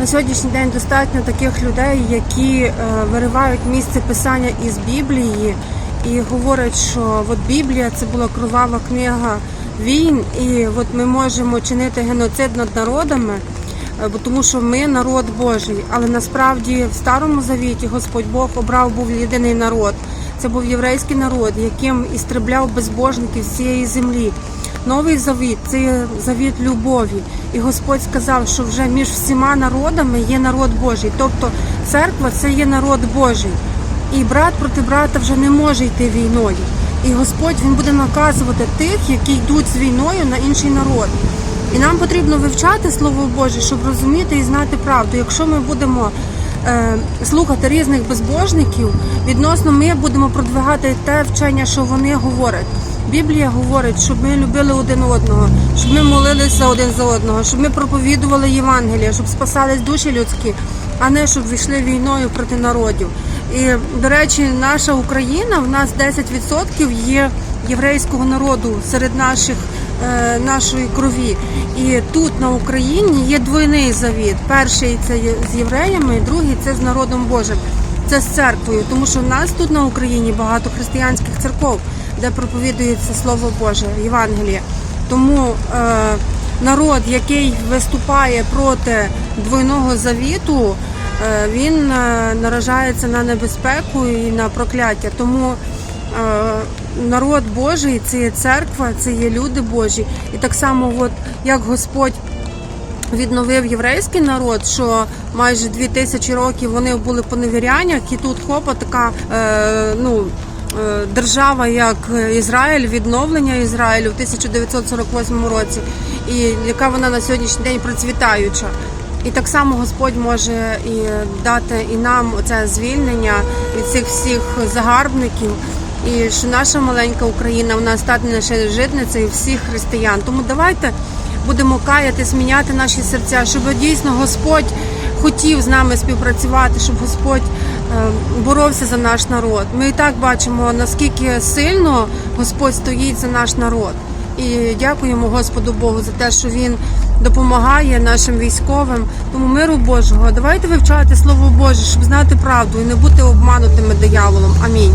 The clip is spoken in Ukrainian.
На сьогоднішній день достатньо таких людей, які е, виривають місце писання із Біблії і говорять, що от Біблія це була кровава книга війн, і от ми можемо чинити геноцид над народами, е, бо тому що ми народ Божий. Але насправді в старому завіті Господь Бог обрав був єдиний народ. Це був єврейський народ, яким істребляв безбожників з цієї землі. Новий завіт це завіт любові. І Господь сказав, що вже між всіма народами є народ Божий. Тобто церква це є народ Божий. І брат проти брата вже не може йти війною. І Господь він буде наказувати тих, які йдуть з війною на інший народ. І нам потрібно вивчати Слово Боже, щоб розуміти і знати правду. Якщо ми будемо е, слухати різних безбожників, відносно ми будемо продвигати те вчення, що вони говорять. Біблія говорить, щоб ми любили один одного, щоб ми молилися один за одного, щоб ми проповідували Євангелія, щоб спасались душі людські, а не щоб війшли війною проти народів. І, до речі, наша Україна в нас 10% є єврейського народу серед наших е, нашої крові. І тут на Україні є двойний завіт. Перший це з євреями, другий це з народом Божим. Це з церквою, тому що в нас тут на Україні багато християнських церков, де проповідується Слово Боже, Євангеліє. Тому е, народ, який виступає проти двойного завіту, е, він е, наражається на небезпеку і на прокляття. Тому е, народ Божий це є церква, це є люди Божі. І так само, от як Господь відновив єврейський народ, що майже дві тисячі років вони були по невіряннях, і тут хопа така е, ну, держава, як Ізраїль, відновлення Ізраїлю в 1948 році, і яка вона на сьогоднішній день процвітаюча. І так само Господь може і дати і нам це звільнення від цих всіх загарбників. І що наша маленька Україна вона стане ще житницею всіх християн. Тому давайте будемо каятись, міняти наші серця, щоб дійсно Господь хотів з нами співпрацювати, щоб Господь е, боровся за наш народ. Ми і так бачимо, наскільки сильно Господь стоїть за наш народ. І дякуємо Господу Богу за те, що Він допомагає нашим військовим. Тому миру Божого. Давайте вивчати Слово Боже, щоб знати правду і не бути обманутими дияволом. Амінь.